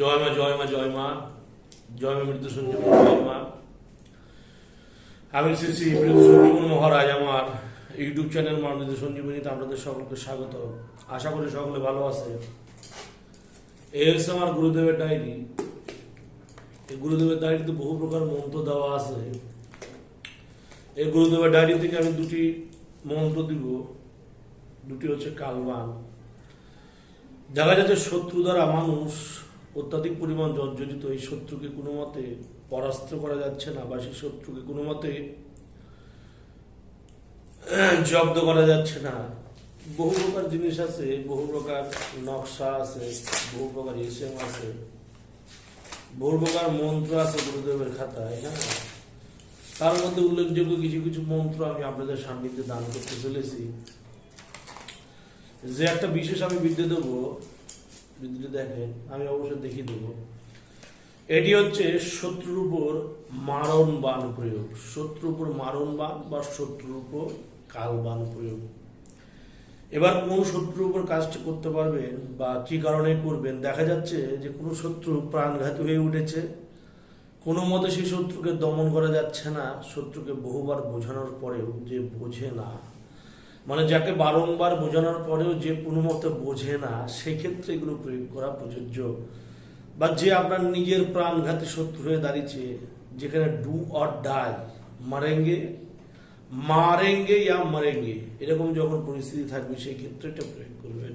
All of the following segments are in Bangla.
জয় মা জয় মা জয় মা জয় মা মৃত্যু সঞ্জীবনী জয় মা। আমি শ্রী শ্রী মৃত্যু সঞ্জীবনী মহারাজ, আমার ইউটিউব চ্যানেল মা মৃত্যু সঞ্জীবনীতে আপনাদের সকলকে স্বাগত। আশা করি সকলে ভালো আছে। এই হচ্ছে আমার গুরুদেবের ডায়েরি। এই গুরুদেবের ডায়েরিতে বহু প্রকার মন্ত্র দেওয়া আছে। এই গুরুদেবের ডায়েরি থেকে আমি দুটি মন্ত্র দিব। দুটি হচ্ছে কালবান। দেখা যাচ্ছে শত্রু দ্বারা মানুষ অত্যাধিক পরিমাণ জর্জরিত এই শত্রুকে কোনো মতে পরাস্ত করা যাচ্ছে না বা সেই শত্রুকে কোনো মতে জব্দ করা যাচ্ছে না। বহু প্রকার জিনিস আছে, বহু প্রকার নকশা আছে, বহু প্রকার এসএম আছে, বহু প্রকার মন্ত্র আছে গুরুদেবের খাতায় হ্যাঁ? তার মধ্যে উল্লেখযোগ্য কিছু কিছু মন্ত্র আমি আপনাদের সান্নিধ্যে দান করতে চলেছি। যে একটা বিশেষ আমি বিদ্যে দেবো বিদ্যুৎ দেখেন, আমি অবশ্যই দেখিয়ে দেবো। এটি হচ্ছে শত্রুর উপর মারণ বান প্রয়োগ। শত্রুর উপর মারণ বান বা শত্রুর উপর কালবান প্রয়োগ। এবার কোন শত্রুর উপর কাজটি করতে পারবেন বা কি কারণে করবেন, দেখা যাচ্ছে যে কোনো শত্রু প্রাণঘাতী হয়ে উঠেছে। কোনো মতে সেই শত্রুকে দমন করা যাচ্ছে না। শত্রুকে বহুবার বোঝানোর পরেও যে বোঝে না। মানে যাকে বারংবার বোঝানোর পরেও যে কোনো মতে বোঝে না, সেক্ষেত্রে এগুলো প্রয়োগ করা প্রযোজ্য। বা যে আপনার নিজের প্রাণঘাতী শত্রু হয়ে দাঁড়িয়েছে, যেখানে ডু অর ডাই, মারেঙ্গে মারেঙ্গে ইয়া মারেঙ্গে, এরকম যখন পরিস্থিতি থাকবে সেই ক্ষেত্রে এটা প্রয়োগ করবেন।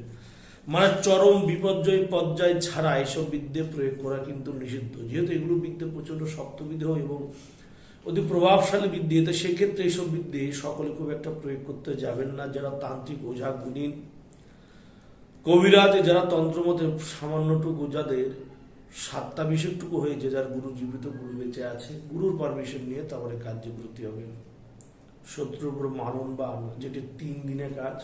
মানে চরম বিপর্যয় পর্যায় ছাড়া এসব বিদ্যে প্রয়োগ করা কিন্তু নিষিদ্ধ। যেহেতু এগুলো বিদ্যে প্রচণ্ড শক্তবিধ এবং অতি প্রভাবশালী বিদ্যে তো সেক্ষেত্রে এইসব বিদ্যে সকলে খুব একটা প্রয়োগ করতে যাবেন না। যারা তান্ত্রিক ওঝা গুণিন, কবিরাজ যারা তন্ত্রমতে সামান্যটুকু যাদের সাতটা বিশেষটুকু হয়েছে, যার গুরু জীবিত, গুরু বেঁচে আছে, গুরুর পারমিশন নিয়ে তারপরে কার্যে ব্রতী হবে। শত্রুর উপর মারণ বা যেটি তিন দিনে কাজ,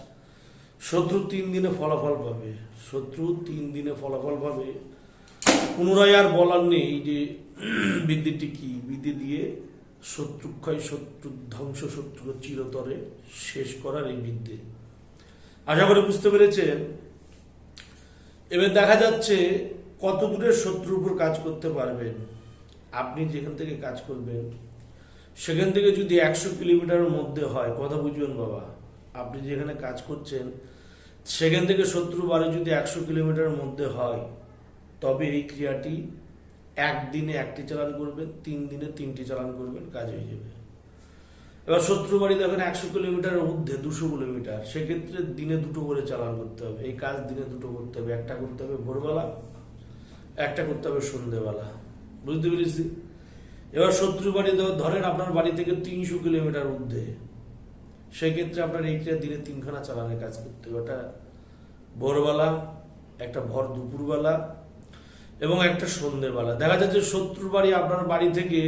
শত্রু তিন দিনে ফলাফল পাবে। শত্রু তিন দিনে ফলাফল পাবে। পুনরায় আর বলার নেই যে বিদ্যুৎটি কি। বিদ্যে দিয়ে শত্রুক্ষয় শত্রু, ধ্বংস শত্রু চিরতরে শেষ করার এই বিদ্যে। আশা করি বুঝতে পেরেছেন? এবার দেখা যাচ্ছে কত দূরের শত্রুর উপর কাজ করতে পারবেন। আপনি যেখান থেকে কাজ করবেন, সেখান থেকে যদি একশো কিলোমিটারের মধ্যে হয়, কথা বুঝবেন বাবা। আপনি যেখানে কাজ করছেন, সেখান থেকে শত্রু বাড়ি যদি একশো কিলোমিটারের মধ্যে হয়, তবে এই ক্রিয়াটি একদিনে একটি চালান করবেন, তিন দিনে তিনটি চালান করবেন, কাজ হয়ে যাবে। এবার শত্রু বাড়ি দেখেন একশো কিলোমিটার ঊর্ধ্বে, দুশো কিলোমিটার। সেক্ষেত্রে দিনে দুটো করে চালান করতে হবে। এই কাজ দিনে দুটো করতে হবে। একটা করতে হবে ভোরবেলা, একটা করতে হবে সন্ধেবেলা বুঝতে পেরেছি? এবার শত্রু বাড়ি ধরেন আপনার বাড়ি থেকে তিনশো কিলোমিটার ঊর্ধ্বে। সেক্ষেত্রে আপনার এই দিনে তিনখানা চালানের কাজ করতে হবে। ওটা ভোরবেলা, একটা ভর দুপুরবেলা এবং একটা সন্ধ্যেবেলা দেখা যাচ্ছে শত্রুর বাড়ি আপনার বাড়ি থেকে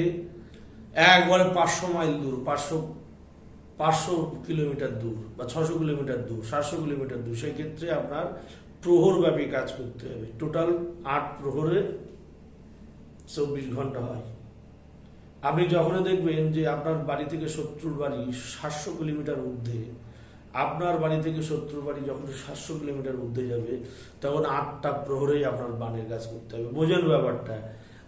একবারে পাঁচশো মাইল দূর, পাঁচশো পাঁচশো কিলোমিটার দূর বা ছশো কিলোমিটার দূর, সাতশো কিলোমিটার দূর। সেই ক্ষেত্রে আপনার প্রহরব্যাপী কাজ করতে হবে। টোটাল আট প্রহরে চব্বিশ ঘণ্টা হয়। আপনি যখনই দেখবেন যে আপনার বাড়ি থেকে শত্রুর বাড়ি সাতশো কিলোমিটার ঊর্ধ্বে আপনার বাড়ি থেকে শত্রুর বাড়ি যখন সাতশো কিলোমিটার ঊর্ধ্বে যাবে, তখন আটটা প্রহরেই আপনার বানের কাজ করতে হবে। বোঝেন ব্যাপারটা।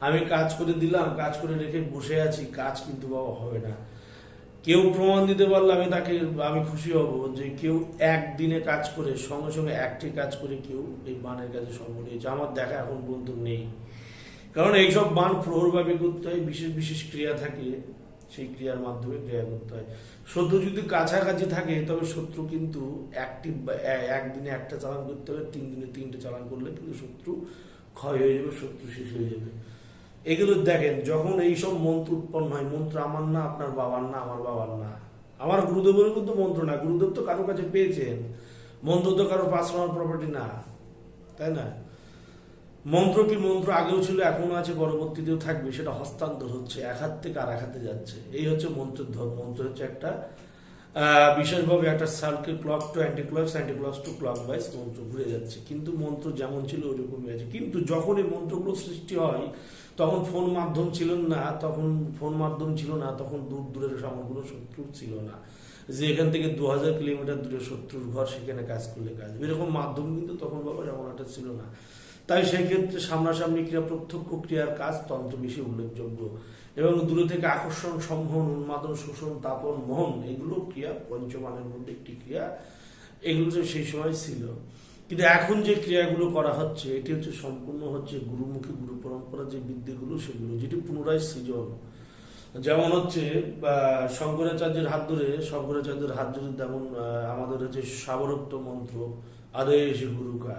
আমি কাজ করে দিলাম, কাজ করে রেখে বসে আছি, কাজ কিন্তু বাবা হবে না। কেউ প্রমাণ দিতে পারলে আমি তাকে, আমি খুশি হব যে কেউ একদিনে কাজ করে, সঙ্গে সঙ্গে একটি কাজ করে কেউ এই বানের কাজে সফল হয়েছে আমার দেখা এখন পর্যন্ত নেই। কারণ এইসব বান প্রহরভাবে করতে হয়, বিশেষ বিশেষ ক্রিয়া থাকে। সেই ক্রিয়ার মাধ্যমে ক্রিয়া করতে হয়। শত্রু যদি কাছাকাছি থাকে, তবে শত্রু কিন্তু একটি একদিনে একটা চালান করতে হবে, তিন দিনে তিনটে চালান করলে কিন্তু শত্রু ক্ষয় হয়ে যাবে, শত্রু শেষ হয়ে যাবে। এগুলো দেখেন, যখন এইসব মন্ত্র উৎপন্ন হয়, মন্ত্র আমার না, আপনার বাবার না, আমার বাবার না। আমার গুরুদেবের কিন্তু মন্ত্র না, গুরুদেব তো কারও কাছে পেয়েছেন। মন্ত্র তো কারও পার্সোনাল প্রপার্টি না, তাই না? মন্ত্র কি মন্ত্র আগেও ছিল এখনও আছে, পরবর্তীতেও থাকবে, সেটা হস্তান্তর হচ্ছে, এক হাত থেকে আর এক হাতে যাচ্ছে। এই হচ্ছে মন্ত্রের ধর্ম। মন্ত্র হচ্ছে একটা বিশেষভাবে একটা circle clock to anti clock anti clock to clockwise মন্ত্র ঘুরে যাচ্ছে। কিন্তু মন্ত্র যেমন ছিল, ওইরকমই আছে। কিন্তু যখন এই মন্ত্রগুলো সৃষ্টি হয়, তখন ফোন মাধ্যম ছিল না, তখন ফোন মাধ্যম ছিল না, তখন দূর দূরের সামগ্রী শত্রু ছিল না। যে এখান থেকে দু হাজার কিলোমিটার দূরে শত্রুর ঘর, সেখানে কাজ করলে কাজ এরকম মাধ্যম কিন্তু তখন বাবা যেমন একটা ছিল না। তাই সেই ক্ষেত্রে সামনাসামনি ক্রিয়া প্রত্যক্ষ ক্রিয়ার কাজ তন্ত্র বেশি উল্লেখযোগ্য। এবং দূরে থেকে আকর্ষণ সম্মোহন উন্মাদন, শোষণ, তাপন, মোহন, এগুলো ক্রিয়া পঞ্চমানের মধ্যে একটি ক্রিয়া। এগুলো তো সেই সময় ছিল। কিন্তু এখন যে ক্রিয়াগুলো করা হচ্ছে, এটি হচ্ছে সম্পূর্ণ হচ্ছে গুরুমুখী, গুরু পরম্পরা যে বিদ্যেগুলো সেগুলো, যেটি পুনরায় সৃজন। যেমন হচ্ছে শঙ্করাচার্যের হাত ধরে, শঙ্করাচার্যের হাত ধরে তেমন আমাদের হচ্ছে সাবরত্ব মন্ত্র, আদেশ গুরুকা।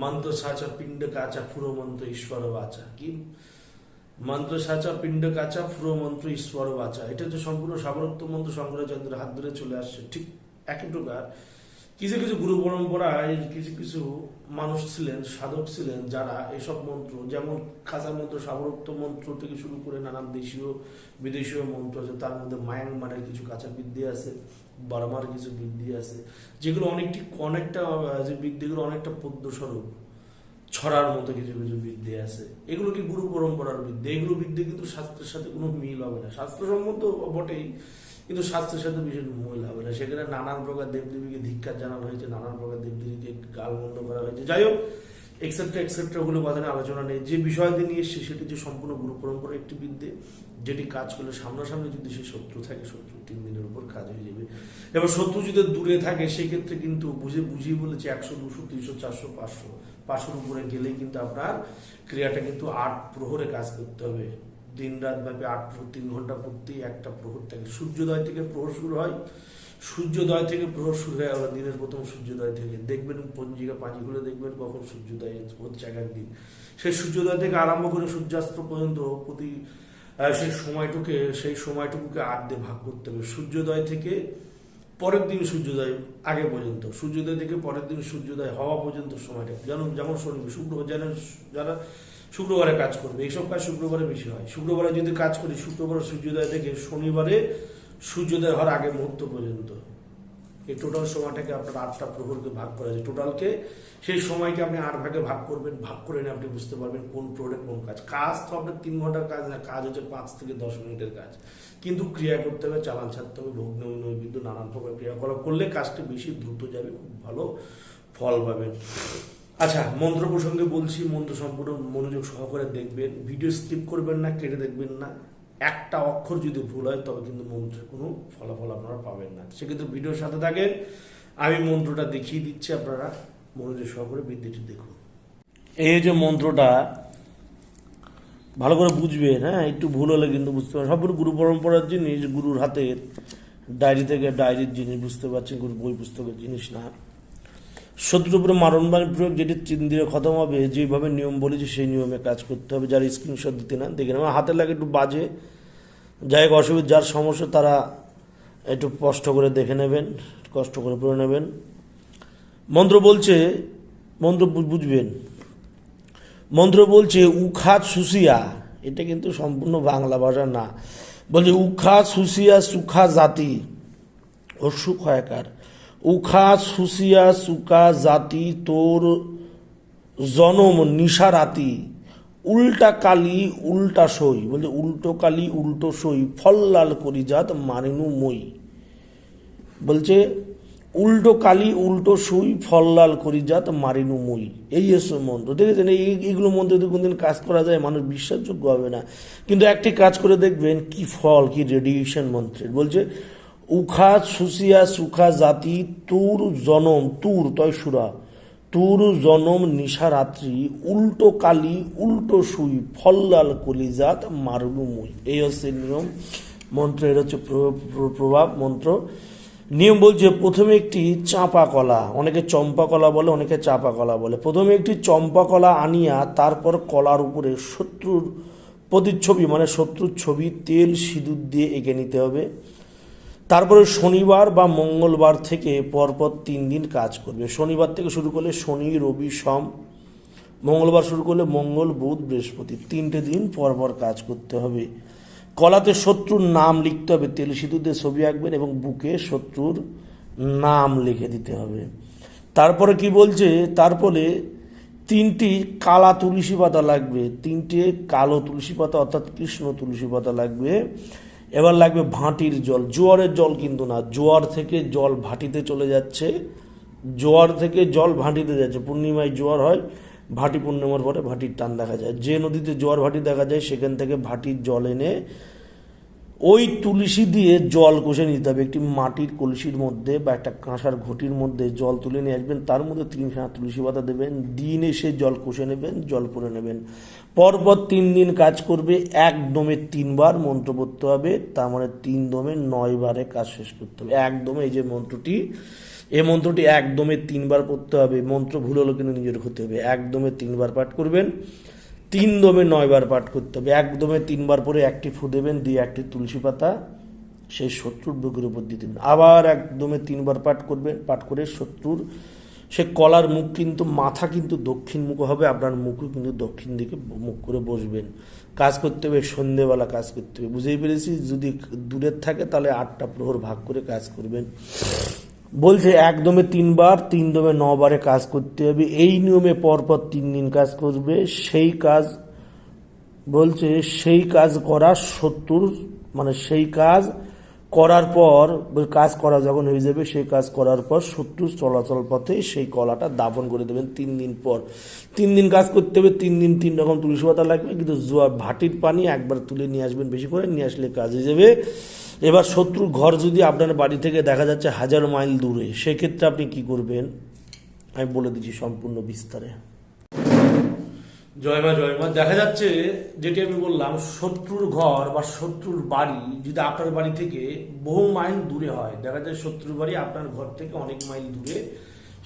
মন্ত্র সাচা পিণ্ড কাচা ফুরো মন্ত্র ঈশ্বর বাচা কি? মন্ত্র সাচা পিণ্ড কাচা ফুরো মন্ত্র ঈশ্বর বাচা এটা হচ্ছে সম্পূর্ণ সাবরত্ব মন্ত্র শঙ্করাচার্যের হাত ধরে চলে আসছে, ঠিক একই প্রকার। কিছু কিছু গুরু পরম্পরায় কিছু কিছু মানুষ ছিলেন, সাধক ছিলেন, যারা এসব মন্ত্র, যেমন খাসা মন্ত্র, সাবরক্ত মন্ত্র থেকে শুরু করে নানান দেশীয়, বিদেশীয় মন্ত্র আছে, তার মধ্যে মায়ানমারের কিছু কাঁচা বিদ্যে আছে। বার্মার কিছু বৃদ্ধি আছে, যেগুলো অনেকটি অনেকটা যে বিদ্যেগুলো অনেকটা পদ্মস্বরূপ, ছড়ার মতো কিছু কিছু বৃদ্ধি আছে। এগুলো কি গুরু পরম্পরার বৃদ্ধি এগুলো বিদ্যে কিন্তু শাস্ত্রের সাথে কোনো মিল হবে না। শাস্ত্রসম্মত বটেই, কিন্তু স্বাস্থ্যের সাথে বিশেষ মূল হবে না। সেখানে নানান প্রকার দেবদেবীকে ধিক্ষার জানানো হয়েছে, নানান প্রকার দেবদেবীকে গালমন্দ করা হয়েছে। যাই হোক এক্সেট্রা এক্সেট্রা ওগুলো কথা নিয়ে আলোচনা নেই। যে বিষয় দিয়ে এসছে সেটি যে সম্পূর্ণ গুরু পরম্পরা একটি বিদ্যে, যেটি কাজ করলে সামনাসামনি যদি সে শত্রু থাকে, শত্রু তিন দিনের উপর কাজ হয়ে যাবে। এবার শত্রু যদি দূরে থাকে সেক্ষেত্রে কিন্তু বুঝে, বুঝিয়ে বলেছে একশো, দুশো, তিনশো, চারশো, পাঁচশো, পাঁচশোর উপরে গেলেই কিন্তু আপনার ক্রিয়াটা কিন্তু আট প্রহরে কাজ করতে হবে। দিন রাত ব্যাপী আট প্রহর, তিন ঘণ্টা প্রতি একটা প্রহর থাকে। সূর্যোদয় থেকে প্রহর শুরু হয়। সূর্যোদয় থেকে প্রহর শুরু হয়ে আবার দিনের প্রথম সূর্যোদয় থেকে। দেখবেন পঞ্জিকা পাঁজি খুলে দেখবেন কখন সূর্যোদয় হচ্ছে এক একদিন সেই সূর্যোদয় থেকে আরম্ভ করে সূর্যাস্ত পর্যন্ত প্রতি সেই সময়টুকে, সেই সময়টুকুকে দিয়ে ভাগ করতে হবে। সূর্যোদয় থেকে পরের দিন সূর্যোদয় আগে পর্যন্ত। সূর্যোদয় থেকে পরের দিন সূর্যোদয় হওয়া পর্যন্ত সময়টা। যেমন যেমন শনিবার শুক্রবার যারা যারা শুক্রবারে কাজ করবে। এইসব কাজ শুক্রবারে বেশি হয়। শুক্রবারে যদি কাজ করি, শুক্রবার সূর্যোদয় থেকে শনিবারে সূর্যোদয় হওয়ার আগে মুহূর্ত পর্যন্ত। এই টোটাল সময়টাকে আপনার আটটা প্রহরকে ভাগ করা যায়। টোটালকে সেই সময়কে আপনি আট ভাগে ভাগ করবেন। ভাগ করে নিয়ে আপনি বুঝতে পারবেন কোন প্রহরে কোন কাজ। কাজ তো আপনার তিন ঘণ্টার কাজ না, কাজ হচ্ছে পাঁচ থেকে দশ মিনিটের কাজ। কিন্তু ক্রিয়া করতে হবে, চালান ছাড়তে হবে, ভোগ নৈবেদ্য, নানান প্রকার ক্রিয়াকলাপ করলে কাজটি বেশি দ্রুত যাবে, খুব ভালো ফল পাবেন। আচ্ছা মন্ত্র প্রসঙ্গে বলছি, মন্ত্র সম্পূর্ণ মনোযোগ সহকারে দেখবেন ভিডিও স্কিপ করবেন না, কেটে দেখবেন না। একটা অক্ষর যদি ভুল হয়, তবে কিন্তু মন্ত্রের কোনো ফলাফল আপনারা পাবেন না। সেক্ষেত্রে ভিডিওর সাথে থাকেন। আমি মন্ত্রটা দেখিয়ে দিচ্ছি, আপনারা মনোযোগ সহকারে বিদ্যুটি দেখুন। এই যে মন্ত্রটা, ভালো করে বুঝবেন হ্যাঁ? একটু ভুল হলে কিন্তু বুঝতে পারবেন। সবগুলো গুরু পরম্পরার জিনিস, গুরুর হাতের ডায়েরি থেকে ডায়েরির জিনিস বুঝতে পারছেন গুরু বই পুস্তকের জিনিস না। শত্রুর উপরে মারণবাণী প্রয়োগ, যেটি তিন দিনে খতম হবে, যেভাবে নিয়ম বলেছি সেই নিয়মে কাজ করতে হবে। যারা স্ক্রিনশট দিতে না দেখে নেবেন। হাতে লাগে একটু বাজে, যাই হোক, অসুবিধা, যার সমস্যা তারা একটু কষ্ট করে দেখে নেবেন, কষ্ট করে পড়ে নেবেন। মন্ত্র বলছে, মন্ত্র বুঝবেন। মন্ত্র বলছে, উখাত সুসিয়া, এটা কিন্তু সম্পূর্ণ বাংলা ভাষা না। বলছে উখা সুসিয়া সুখা জাতি, ও সুখয়াকার উখা সুসিয়া সুকা জাতি তোর জনম নিশারাতি। উল্টা কালি, উল্টা সই। বলছে, উল্টো কালি, উল্টো সই। ফল্লাল করি জাত মানিনু মই। বলছে, উল্টো কালি, উল্টো সুই ফল্লাল করি জাত, মারিনু মই। এই এসব মন্ত্র। দেখেছেন, এই, এইগুলো মন্ত্র যদি কোনদিন কাজ করা যায়, মানুষ বিশ্বাসযোগ্য হবে না। কিন্তু একটি কাজ করে দেখবেন, কি ফল, কি রেডিয়েশন মন্ত্রের। বলছে উখা সুসিয়া সুখা জাতি, তুর জনম, তুর, তয় সুরা। তুর জনম নিশারাত্রি উল্টো কালি, উল্টো সুই, ফল্লাল কলিজাত মারলু মুই। এই হচ্ছে নিয়ম, মন্ত্র, এর হচ্ছে প্র- প্র- প্রভাব মন্ত্র। নিয়ম বলছে, প্রথমে একটি চাঁপা কলা, অনেকে চম্পা কলা বলে, অনেকে চাপা কলা বলে। প্রথমে একটি চম্পা কলা আনিয়া, তারপর কলার উপরে শত্রুর প্রতিচ্ছবি মানে শত্রুর ছবি, তেল, সিঁদুর দিয়ে এঁকে নিতে হবে। তারপরে শনিবার বা মঙ্গলবার থেকে পরপর তিন দিন কাজ করবে। শনিবার থেকে শুরু করলে শনি, রবি, সোম, মঙ্গলবার শুরু করলে মঙ্গল, বুধ, বৃহস্পতি। তিনটে দিন পরপর কাজ করতে হবে। কলাতে শত্রুর নাম লিখতে হবে, তেল সিঁদুর ছবি আঁকবেন এবং বুকে শত্রুর নাম লিখে দিতে হবে। তারপরে কি বলছে? তারপরে তিনটি কালা তুলসী পাতা লাগবে। তিনটে কালো তুলসী পাতা অর্থাৎ কৃষ্ণ তুলসী পাতা লাগবে। এবার লাগবে ভাঁটির জল। জোয়ারের জল কিন্তু না। জোয়ার থেকে জল ভাটিতে চলে যাচ্ছে। জোয়ার থেকে জল ভাঁটিতে যাচ্ছে। পূর্ণিমায় জোয়ার হয়, ভাটি পূর্ণিমার পরে ভাটির টান দেখা যায়। যে নদীতে জোয়ার ভাটি দেখা যায়, সেখান থেকে ভাটির জল এনে ওই তুলসী দিয়ে জল কষে নিতে হবে। একটি মাটির কলসির মধ্যে বা একটা কাঁসার ঘটির মধ্যে জল তুলে নিয়ে আসবেন। তার মধ্যে তিন খানা তুলসী পাতা দেবেন। দিন এসে জল কষে নেবেন, জল পরে নেবেন। পরপর তিন দিন কাজ করবে, এক দমে তিনবার মন্ত্র পড়তে হবে, তার মানে তিন দমে নয় বারে কাজ শেষ করতে হবে। একদমে এই যে মন্ত্রটি এই মন্ত্রটি একদমে তিনবার পড়তে হবে, মন্ত্র ভুল হলো কিন্তু নিজের ক্ষতি হবে। একদমে তিনবার পাঠ করবেন, তিন দমে নয়বার পাঠ করতে হবে। একদমে তিনবার পরে একটি ফু দেবেন, দিয়ে একটি তুলসী পাতা সেই শত্রুর বুকের উপর দিয়ে দেবেন। আবার একদমে তিনবার পাঠ করবেন, পাঠ করে শত্রুর সে কলার মুখ কিন্তু, মাথা কিন্তু দক্ষিণ মুখ হবে, আপনার মুখও কিন্তু দক্ষিণ দিকে মুখ করে বসবেন। কাজ করতে হবে, সন্ধেবেলা কাজ করতে হবে। বুঝেই পেরেছি, যদি দূরের থাকে তাহলে আটটা প্রহর ভাগ করে কাজ করবেন। বলছে একদমে তিনবার, তিন দমে নবারে কাজ করতে হবে। এই নিয়মে পরপর তিন দিন কাজ করবে। সেই কাজ, বলছে, সেই কাজ করা শত্রুর মানে সেই কাজ করার পর কাজ করা যখন হয়ে যাবে, সেই কাজ করার পর শত্রুর চলাচল পথে সেই কলাটা দাপন করে দেবেন তিন দিন পর। তিন দিন কাজ করতে হবে, তিন দিন তিন রকম তুলসী পাতা লাগবে, কিন্তু জোয়ার ভাটির পানি একবার তুলে নিয়ে আসবেন বেশি করে, নিয়ে আসলে কাজ হয়ে যাবে। এবার শত্রুর ঘর যদি আপনার বাড়ি থেকে দেখা যাচ্ছে হাজার মাইল দূরে, সেক্ষেত্রে আপনি কি করবেন? আমি বলে দিচ্ছি সম্পূর্ণ বিস্তারে। জয় মা জয় মা। দেখা যাচ্ছে যেটি আমি বললাম, শত্রুর ঘর বা শত্রুর বাড়ি যদি আপনার বাড়ি থেকে বহু মাইল দূরে হয়, দেখা যায় শত্রুর বাড়ি আপনার ঘর থেকে অনেক মাইল দূরে,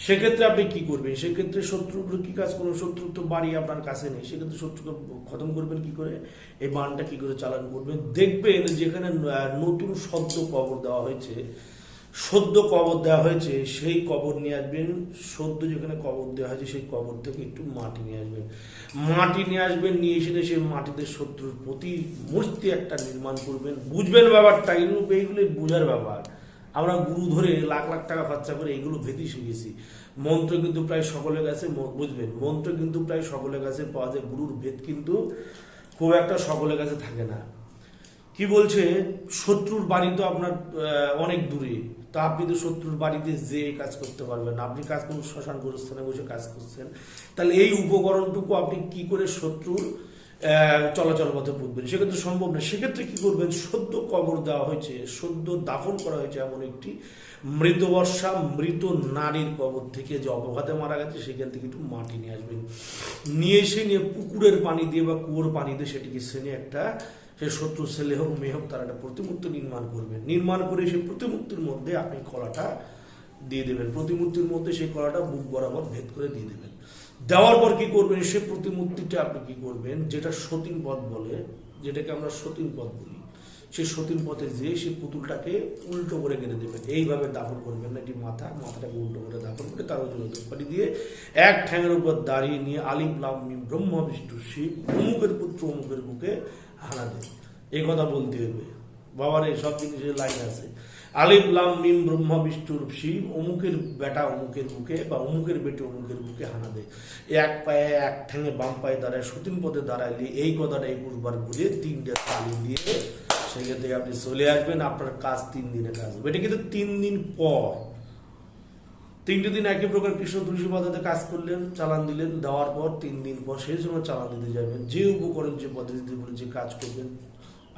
সেক্ষেত্রে আপনি কি করবেন? সেক্ষেত্রে শত্রুর কি কাজ করবেন? শত্রুর তো বাড়ি আপনার কাছে নেই, সেক্ষেত্রে শত্রুকে খতম করবেন কি করে? এই বানটা কি করে চালান করবেন? দেখবেন যেখানে নতুন শব্দ কবর দেওয়া হয়েছে সদ্য কবর দেওয়া হয়েছে, সেই কবর নিয়ে আসবেন। সদ্য যেখানে কবর দেওয়া হয়েছে, সেই কবর থেকে একটু মাটি নিয়ে আসবেন। মাটি নিয়ে আসবেন, নিয়ে এসে সেই মাটিতে শত্রুর প্রতি মূর্তি একটা নির্মাণ করবেন। বুঝবেন ব্যাপারটা এগুলো এইগুলো বোঝার ব্যাপার। আমরা গুরু ধরে লাখ লাখ টাকা খরচা করে এগুলো ভেদি শিখেছি। মন্ত্র কিন্তু প্রায় সকলের কাছে বুঝবেন, মন্ত্র কিন্তু প্রায় সকলের কাছে পাওয়া যায়, গুরুর ভেদ কিন্তু খুব একটা সকলের কাছে থাকে না। কি বলছে? শত্রুর বাড়ি তো আপনার অনেক দূরে। তা আপনি তো শত্রুর বাড়িতে যে কাজ করতে পারবেন আপনি কাজ করুন, শ্মশান গোরস্থানে বসে কাজ করছেন। তাহলে এই উপকরণটুকু আপনি কি করে শত্রুর চলাচল পথে পুঁতবেন? সেক্ষেত্রে সম্ভব না। সেক্ষেত্রে কি করবেন? সদ্য কবর দেওয়া হয়েছে, সদ্য দাফন করা হয়েছে এমন একটি মৃত বর্ষা মৃত নারীর কবর থেকে। যে অপঘাতে মারা গেছে, সেখান থেকে একটু মাটি নিয়ে আসবেন। নিয়ে এসে নিয়ে পুকুরের পানি দিয়ে বা কুয়োর পানি দিয়ে সেটিকে সেনে একটা সে শত্রু ছেলে হোক, মেয়ে হোক, তারা একটা প্রতিমূর্তি নির্মাণ করবেন নির্মাণ করে সেই প্রতিমূর্তির মধ্যে আপনি কলাটা দিয়ে দেবেন। প্রতিমূর্তির মধ্যে সেই কলাটা বুক বরাবর ভেদ করে দিয়ে দেবেন। দেওয়ার পর কি করবেন? সে প্রতিমূর্তিটা আপনি কি করবেন? যেটা সতীন পথ বলে, যেটাকে আমরা সতীন পথ বলি। সেই সতীন পথে যেয়ে সে পুতুলটাকে উল্টো করে কেটে দেবেন এইভাবে দাফন করবেন না, এটি মাথা, মাথাটাকে উল্টো করে দাফন করে তার ওজন পানি দিয়ে এক ঠ্যাঙের উপর দাঁড়িয়ে নিয়ে আলিম লাম ব্রহ্ম, বিষ্ণু, শিব, অমুকের পুত্র, অমুকের বুকে হানা দেন। এই কথা বলতে হবে। বাবার এই সব জিনিসের লাইন আছে। আলিম লাম, মিম, ব্রহ্মা বিষ্ণুর শিব অমুকের বেটা অমুকের বুকে বা অমুকের বেটে অমুকের বুকে হানা দেয়। এক পায়ে, এক ঠ্যাঙে বাম পায়ে দাঁড়ায় সতীন পথে দাঁড়াইলে এই কথাটা একুশবার বুঝে তিনটে তালি দিয়ে সেখান থেকে আপনি চলে আসবেন, আপনার কাজ তিন দিনে কাজ হবে। এটা কিন্তু তিন দিন পর। তিনটে দিন একই প্রকার কৃষ্ণ তুলসী পাতাতে কাজ করলেন, চালান দিলেন, দেওয়ার পর তিন দিন পর সেই সময় চালান দিতে যাবেন। যে উপকরণ, যে পদ্ধতিতে বলে যে কাজ করবেন,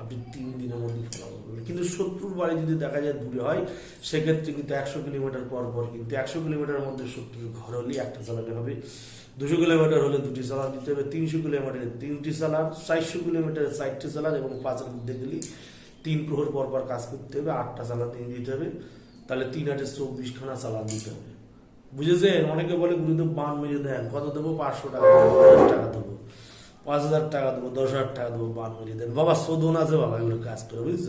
আপনি তিন দিনের মধ্যে ফলাফল করবেন কিন্তু শত্রুর বাড়ি যদি দেখা যায় দূরে হয়, সেক্ষেত্রে কিন্তু একশো কিলোমিটার পর পর কিন্তু একশো কিলোমিটারের মধ্যে শত্রুর ঘর হলে একটা চালাতে হবে। দুশো কিলোমিটার হলে দুটি চালান দিতে হবে, তিনশো কিলোমিটারে তিনটি চালান চারশো কিলোমিটারে চারটি চালান এবং পাঁচের মধ্যে গেলে তিন প্রহর পর পর কাজ করতে হবে, আটটা চালান দিয়ে দিতে হবে, তাহলে তিন আটে চব্বিশ খানা চালান দিতে হবে। বুঝেছেন? অনেকে বলে গুরুদেব বান মেরে দেন, কত দেবো? পাঁচশো টাকা টাকা দেবো, পাঁচ হাজার টাকা দেবো, দশ হাজার টাকা দেবো, বান মেরে দেন। বাবা, শোধন আছে বাবা, এগুলো কাজ করে, বুঝছ?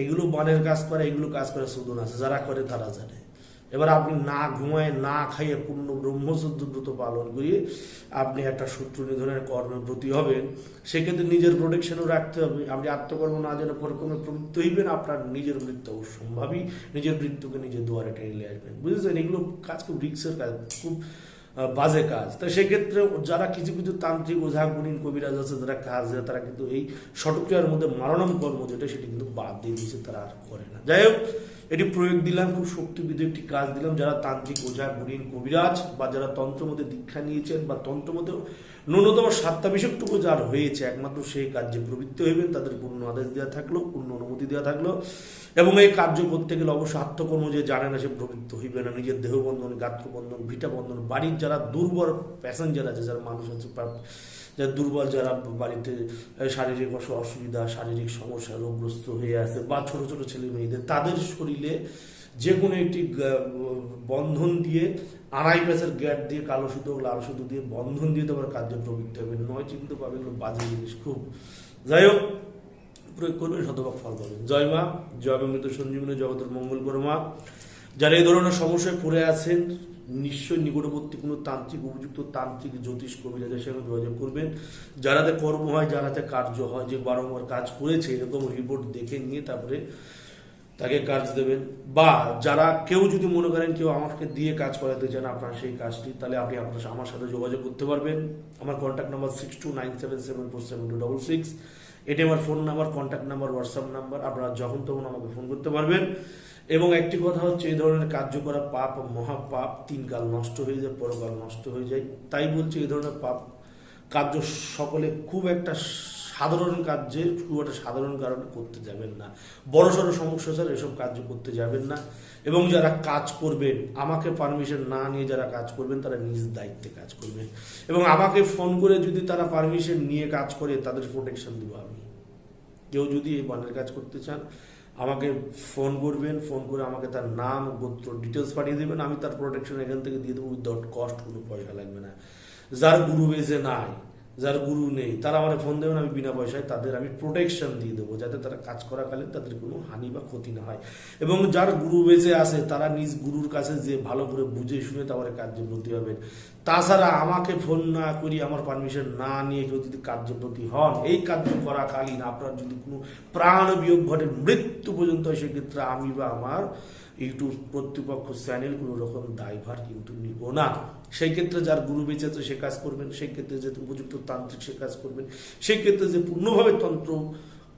এগুলো বানের কাজ করে, এগুলো কাজ করে, শোধন আছে, যারা করে তারা জানে। এবার আপনি না ঘুমায়, না খাইয়ে পূর্ণ ব্রহ্মসূত্র ব্রত পালন করিয়ে আপনি একটা শত্রু নিধনের কর্মে ব্রতী হবেন, সেক্ষেত্রে নিজের প্রোটেকশনও রাখতে হবে। আপনি আত্মকর্ম না যেন পরকর্মে প্রবৃত্ত হইবেন, আপনার নিজের মৃত্যু অবশ্যম্ভাবী নিজের মৃত্যুকে নিজের দুয়ারে টেনে নিয়ে আসবেন। বুঝেছেন? এগুলো কাজ খুব রিক্সের কাজ, খুব বাজে কাজ। তো সেক্ষেত্রে যারা কিছু কিছু তান্ত্রিক ওঝা গুণিন কবিরাজ আছে, যারা কাজ দেয়, তারা কিন্তু এই সটক্রিয়ার মধ্যে মারণম কর্ম যেটা, সেটি কিন্তু বাদ দিয়ে দিয়েছে, তারা আর করে না। যাই হোক, এটি প্রয়োগ দিলাম, খুব শক্তিবিদ একটি কাজ দিলাম। যারা তান্ত্রিক ওঝা গুণিন কবিরাজ বা যারা তন্ত্র মধ্যে দীক্ষা নিয়েছেন বা তন্ত্র মধ্যে ন্যূনতম সাত্তাভিষেকটুকু যার হয়েছে, একমাত্র সেই কার্যে প্রবৃত্তি হইবেন, তাদের পূর্ণ আদেশ দেওয়া থাকল, পূর্ণ অনুমতি দেওয়া থাকল, এবং এই কার্য করতে গেলে অবশ্যই আত্মকর্ম যে জানে না সে প্রবৃত্ত হইবে না, নিজের দেহবন্ধন, গাত্রবন্ধন, ভিটাবন্ধন, বাড়ির যারা দুর্বল প্যাসেঞ্জার আছে, যারা মানুষ আছে যারা দুর্বল যারা বাড়িতে শারীরিক অস- অসুবিধা, শারীরিক সমস্যা, রোগগ্রস্ত হয়ে আছে, বা ছোট ছোট ছেলে মেয়েদের, তাদের শরীরে যে কোনো একটি বন্ধন দিয়ে, আড়াই প্যাসের গ্যাট দিয়ে, কালো সুতো, লাল সুতো দিয়ে বন্ধন দিয়ে তোমার কার্যে প্রবৃত্তি হবে। নয় চিন্তা পাবে, এগুলো বাজে জিনিস খুব। যাই হোক, প্রয়োগ করবেন শতভাগ ফল পাবেন জয় মা, জয় মৃত সঞ্জীবনী জগতের মঙ্গল মা। যারা এই ধরনের সমস্যায় পড়ে আছেন, নিশ্চয়ই নিকটবর্তী কোনো তান্ত্রিক, উপযুক্ত তান্ত্রিক, জ্যোতিষ কবি যাদের সঙ্গে যোগাযোগ করবেন, যারাতে কর্ম হয়, যারাতে কার্য হয়, যে বারংবার কাজ করেছে, এরকম রিপোর্ট দেখে নিয়ে তারপরে তাকে কাজ দেবেন। বা যারা কেউ যদি মনে করেন কেউ আমাকে দিয়ে কাজ করাতে চান আপনার সেই কাজটি, তাহলে আপনি আপনার আমার সাথে যোগাযোগ করতে পারবেন। আমার contact number six two nine seven seven four seven two double six এটি আমার phone number contact number WhatsApp number আপনারা যখন তখন আমাকে ফোন করতে পারবেন। এবং একটি কথা হচ্ছে, এই ধরনের কার্য করা পাপ মহাপাপ তিন কাল নষ্ট হয়ে যায়, পরকাল নষ্ট হয়ে যায়। তাই বলছি, এই ধরনের পাপ কার্য সকলে খুব একটা সাধারণ কার্যে খুব একটা সাধারণ কারণে করতে যাবেন না। বড় সড়ো সমস্যা স্যার, এসব কার্য করতে যাবেন না। এবং যারা কাজ করবেন, আমাকে পারমিশন না নিয়ে যারা কাজ করবেন, তারা নিজ দায়িত্বে কাজ করবেন এবং আমাকে ফোন করে যদি তারা পারমিশন নিয়ে কাজ করে, তাদের প্রোটেকশন দিব আমি। কেউ যদি এই বানের কাজ করতে চান, আমাকে ফোন করবেন ফোন করে আমাকে তার নাম, গোত্র ডিটেলস পাঠিয়ে দেবেন। আমি তার প্রোটেকশন এখান থেকে দিয়ে দেবো। উইদাউট কস্ট কোনো পয়সা লাগবে না। যার গুরু বেজে নাই যার গুরু নেই, তারা আমার ফোন দেবেন আমি বিনা পয়সায় তাদের আমি প্রোটেকশন দিয়ে দেবো, যাতে তারা কাজ করাকালীন তাদের কোনো হানি বা ক্ষতি না হয়। এবং যার গুরু বেঁচে আছে, তারা নিজ গুরুর কাছে যে ভালো করে বুঝে শুনে তারপরে কার্যব্রতী হবেন। তাছাড়া আমাকে ফোন না করি, আমার পারমিশন না নিয়ে কেউ যদি কার্যব্রতী হন, এই কার্য করাকালীন আপনার যদি কোনো প্রাণ বিয়োগ ঘটে, মৃত্যু পর্যন্ত, সেক্ষেত্রে আমি বা আমার ইউটিউব কর্তৃপক্ষ চ্যানেল কোনো রকম দায়ভার কিন্তু নিব না। সেই ক্ষেত্রে যার গুরু বেঁচে আছে, সে কাজ করবেন সেই ক্ষেত্রে যে উপযুক্ত তান্ত্রিক, সে কাজ করবেন সেই ক্ষেত্রে যে পূর্ণভাবে তন্ত্র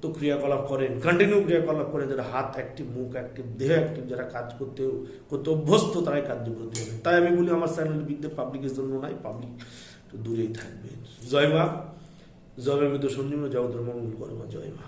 তো ক্রিয়াকলাপ করেন কন্টিনিউ ক্রিয়াকলাপ করে যারা হাত অ্যাক্টিভ মুখ অ্যাক্টিভ দেহ অ্যাক্টিভ যারা কাজ করতে করতে অভ্যস্ত, তারাই কার্যব্রতী হবে। তাই আমি বলি আমার চ্যানেল বিদ্যে পাবলিকের জন্য নাই পাবলিক একটু দূরেই থাকবে জয় মা, জয় মৃত সঞ্জীবন জগতের মঙ্গল করে মা, জয় মা।